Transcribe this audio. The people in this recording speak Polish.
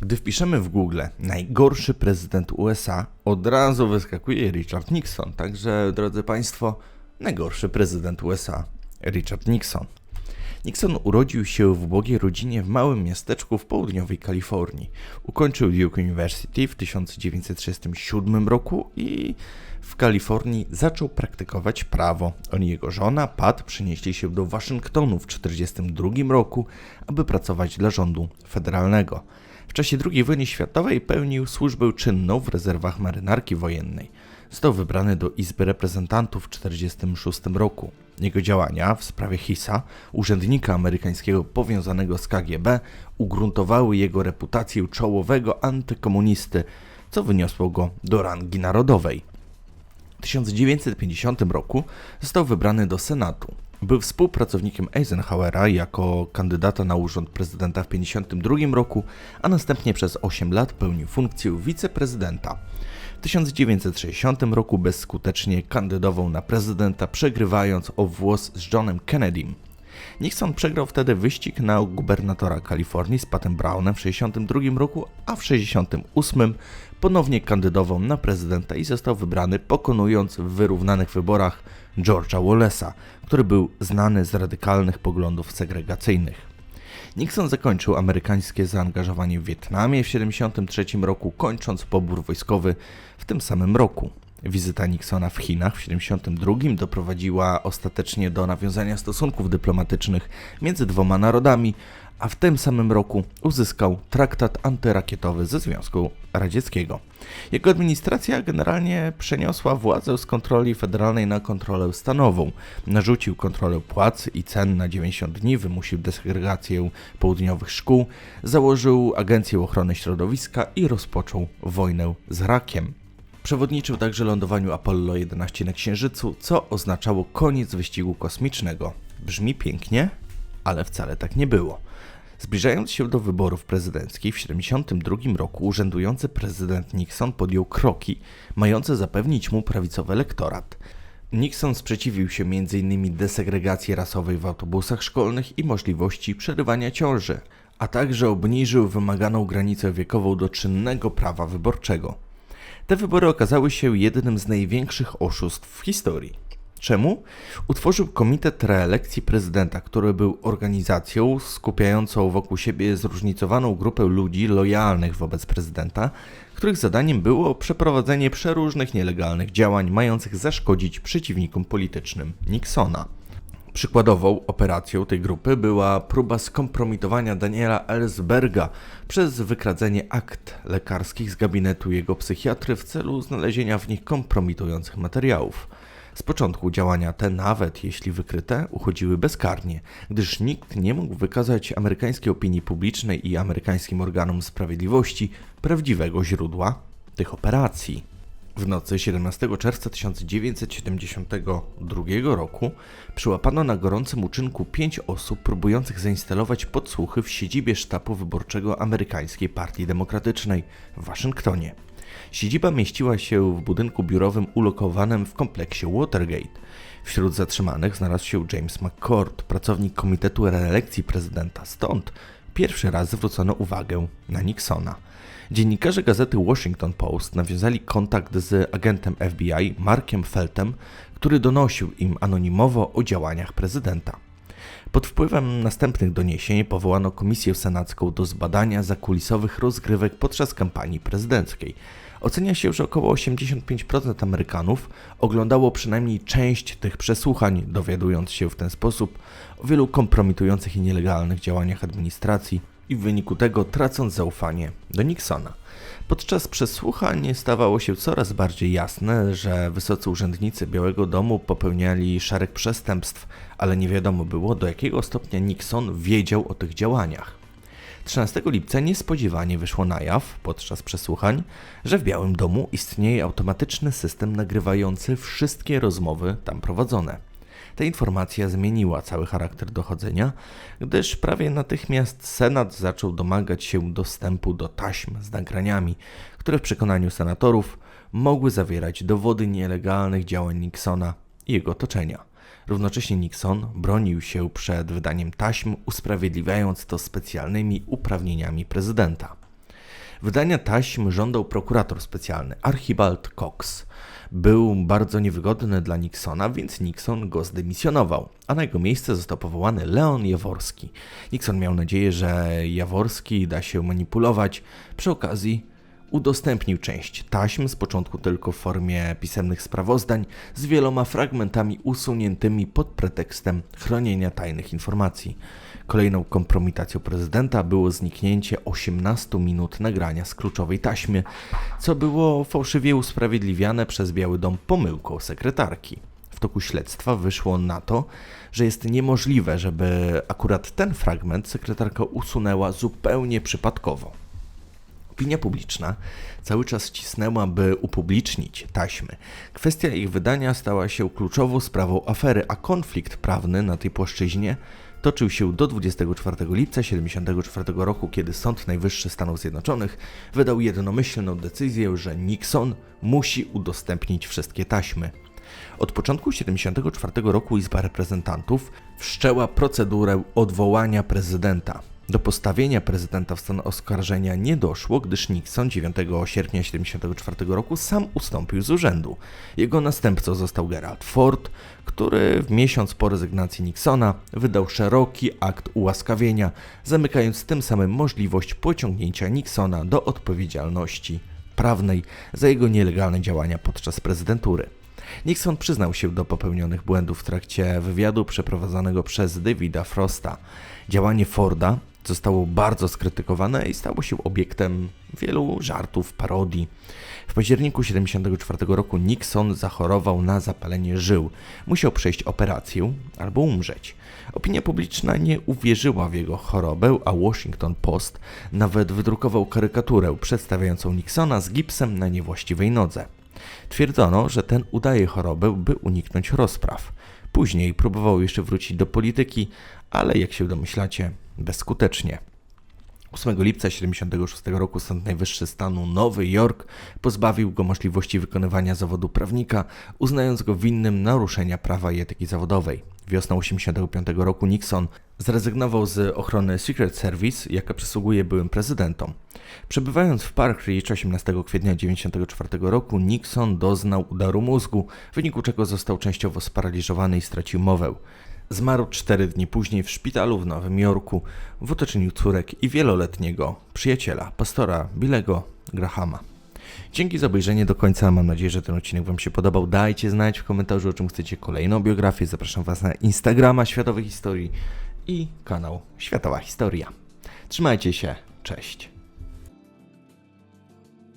Gdy wpiszemy w Google najgorszy prezydent USA, od razu wyskakuje Richard Nixon. Także, drodzy Państwo, najgorszy prezydent USA, Richard Nixon. Nixon urodził się w ubogiej rodzinie w małym miasteczku w południowej Kalifornii. Ukończył Duke University w 1937 roku i w Kalifornii zaczął praktykować prawo. On i jego żona, Pat, przenieśli się do Waszyngtonu w 1942 roku, aby pracować dla rządu federalnego. Czasie II wojny światowej pełnił służbę czynną w rezerwach marynarki wojennej. Został wybrany do Izby Reprezentantów w 1946 roku. Jego działania w sprawie Hisa, urzędnika amerykańskiego powiązanego z KGB, ugruntowały jego reputację czołowego antykomunisty, co wyniosło go do rangi narodowej. W 1950 roku został wybrany do Senatu. Był współpracownikiem Eisenhowera jako kandydata na urząd prezydenta w 1952 roku, a następnie przez 8 lat pełnił funkcję wiceprezydenta. W 1960 roku bezskutecznie kandydował na prezydenta, przegrywając o włos z Johnem Kennedym. Nixon przegrał wtedy wyścig na gubernatora Kalifornii z Patem Brownem w 1962 roku, a w 1968 ponownie kandydował na prezydenta i został wybrany, pokonując w wyrównanych wyborach George'a Wallace'a, który był znany z radykalnych poglądów segregacyjnych. Nixon zakończył amerykańskie zaangażowanie w Wietnamie w 1973 roku, kończąc pobór wojskowy w tym samym roku. Wizyta Nixona w Chinach w 1972 doprowadziła ostatecznie do nawiązania stosunków dyplomatycznych między dwoma narodami, a w tym samym roku uzyskał traktat antyrakietowy ze Związku Radzieckiego. Jego administracja generalnie przeniosła władzę z kontroli federalnej na kontrolę stanową. Narzucił kontrolę płac i cen na 90 dni, wymusił desegregację południowych szkół, założył Agencję Ochrony Środowiska i rozpoczął wojnę z rakiem. Przewodniczył także lądowaniu Apollo 11 na Księżycu, co oznaczało koniec wyścigu kosmicznego. Brzmi pięknie, ale wcale tak nie było. Zbliżając się do wyborów prezydenckich w 1972 roku, urzędujący prezydent Nixon podjął kroki mające zapewnić mu prawicowy elektorat. Nixon sprzeciwił się m.in. desegregacji rasowej w autobusach szkolnych i możliwości przerywania ciąży, a także obniżył wymaganą granicę wiekową do czynnego prawa wyborczego. Te wybory okazały się jednym z największych oszustw w historii. Czemu? Utworzył Komitet Reelekcji Prezydenta, który był organizacją skupiającą wokół siebie zróżnicowaną grupę ludzi lojalnych wobec prezydenta, których zadaniem było przeprowadzenie przeróżnych nielegalnych działań mających zaszkodzić przeciwnikom politycznym Nixona. Przykładową operacją tej grupy była próba skompromitowania Daniela Ellsberga przez wykradzenie akt lekarskich z gabinetu jego psychiatry w celu znalezienia w nich kompromitujących materiałów. Z początku działania te, nawet jeśli wykryte, uchodziły bezkarnie, gdyż nikt nie mógł wykazać amerykańskiej opinii publicznej i amerykańskim organom sprawiedliwości prawdziwego źródła tych operacji. W nocy 17 czerwca 1972 roku przyłapano na gorącym uczynku pięć osób próbujących zainstalować podsłuchy w siedzibie sztabu wyborczego amerykańskiej Partii Demokratycznej w Waszyngtonie. Siedziba mieściła się w budynku biurowym ulokowanym w kompleksie Watergate. Wśród zatrzymanych znalazł się James McCord, pracownik Komitetu Reelekcji Prezydenta. Stąd pierwszy raz zwrócono uwagę na Nixona. Dziennikarze gazety Washington Post nawiązali kontakt z agentem FBI Markiem Feltem, który donosił im anonimowo o działaniach prezydenta. Pod wpływem następnych doniesień powołano komisję senacką do zbadania zakulisowych rozgrywek podczas kampanii prezydenckiej. Ocenia się, że około 85% Amerykanów oglądało przynajmniej część tych przesłuchań, dowiadując się w ten sposób o wielu kompromitujących i nielegalnych działaniach administracji i w wyniku tego tracąc zaufanie do Nixona. Podczas przesłuchań stawało się coraz bardziej jasne, że wysocy urzędnicy Białego Domu popełniali szereg przestępstw, ale nie wiadomo było do jakiego stopnia Nixon wiedział o tych działaniach. 13 lipca niespodziewanie wyszło na jaw podczas przesłuchań, że w Białym Domu istnieje automatyczny system nagrywający wszystkie rozmowy tam prowadzone. Ta informacja zmieniła cały charakter dochodzenia, gdyż prawie natychmiast Senat zaczął domagać się dostępu do taśm z nagraniami, które w przekonaniu senatorów mogły zawierać dowody nielegalnych działań Nixona i jego otoczenia. Równocześnie Nixon bronił się przed wydaniem taśm, usprawiedliwiając to specjalnymi uprawnieniami prezydenta. Wydania taśm żądał prokurator specjalny Archibald Cox. Był bardzo niewygodny dla Nixona, więc Nixon go zdymisjonował, a na jego miejsce został powołany Leon Jaworski. Nixon miał nadzieję, że Jaworski da się manipulować. Przy okazji udostępnił część taśm, z początku tylko w formie pisemnych sprawozdań, z wieloma fragmentami usuniętymi pod pretekstem chronienia tajnych informacji. Kolejną kompromitacją prezydenta było zniknięcie 18 minut nagrania z kluczowej taśmy, co było fałszywie usprawiedliwiane przez Biały Dom pomyłką sekretarki. W toku śledztwa wyszło na to, że jest niemożliwe, żeby akurat ten fragment sekretarka usunęła zupełnie przypadkowo. Opinia publiczna cały czas cisnęła, by upublicznić taśmy. Kwestia ich wydania stała się kluczową sprawą afery, a konflikt prawny na tej płaszczyźnie toczył się do 24 lipca 1974 roku, kiedy Sąd Najwyższy Stanów Zjednoczonych wydał jednomyślną decyzję, że Nixon musi udostępnić wszystkie taśmy. Od początku 1974 roku Izba Reprezentantów wszczęła procedurę odwołania prezydenta. Do postawienia prezydenta w stan oskarżenia nie doszło, gdyż Nixon 9 sierpnia 1974 roku sam ustąpił z urzędu. Jego następcą został Gerald Ford, który w miesiąc po rezygnacji Nixona wydał szeroki akt ułaskawienia, zamykając tym samym możliwość pociągnięcia Nixona do odpowiedzialności prawnej za jego nielegalne działania podczas prezydentury. Nixon przyznał się do popełnionych błędów w trakcie wywiadu przeprowadzonego przez Davida Frosta. Działanie Forda zostało bardzo skrytykowane i stało się obiektem wielu żartów, parodii. W październiku 1974 roku Nixon zachorował na zapalenie żył. Musiał przejść operację albo umrzeć. Opinia publiczna nie uwierzyła w jego chorobę, a Washington Post nawet wydrukował karykaturę przedstawiającą Nixona z gipsem na niewłaściwej nodze. Twierdzono, że ten udaje chorobę, by uniknąć rozpraw. Później próbował jeszcze wrócić do polityki, ale jak się domyślacie, bezskutecznie. 8 lipca 1976 roku Sąd Najwyższy stanu Nowy Jork pozbawił go możliwości wykonywania zawodu prawnika, uznając go winnym naruszenia prawa i etyki zawodowej. Wiosną 1985 roku Nixon zrezygnował z ochrony Secret Service, jaka przysługuje byłym prezydentom. Przebywając w Park Ridge 18 kwietnia 1994 roku, Nixon doznał udaru mózgu, w wyniku czego został częściowo sparaliżowany i stracił mowę. Zmarł cztery dni później w szpitalu w Nowym Jorku w otoczeniu córek i wieloletniego przyjaciela, pastora Billego Grahama. Dzięki za obejrzenie do końca. Mam nadzieję, że ten odcinek Wam się podobał. Dajcie znać w komentarzu, o czym chcecie kolejną biografię. Zapraszam Was na Instagrama Światowej Historii i kanał Światowa Historia. Trzymajcie się. Cześć.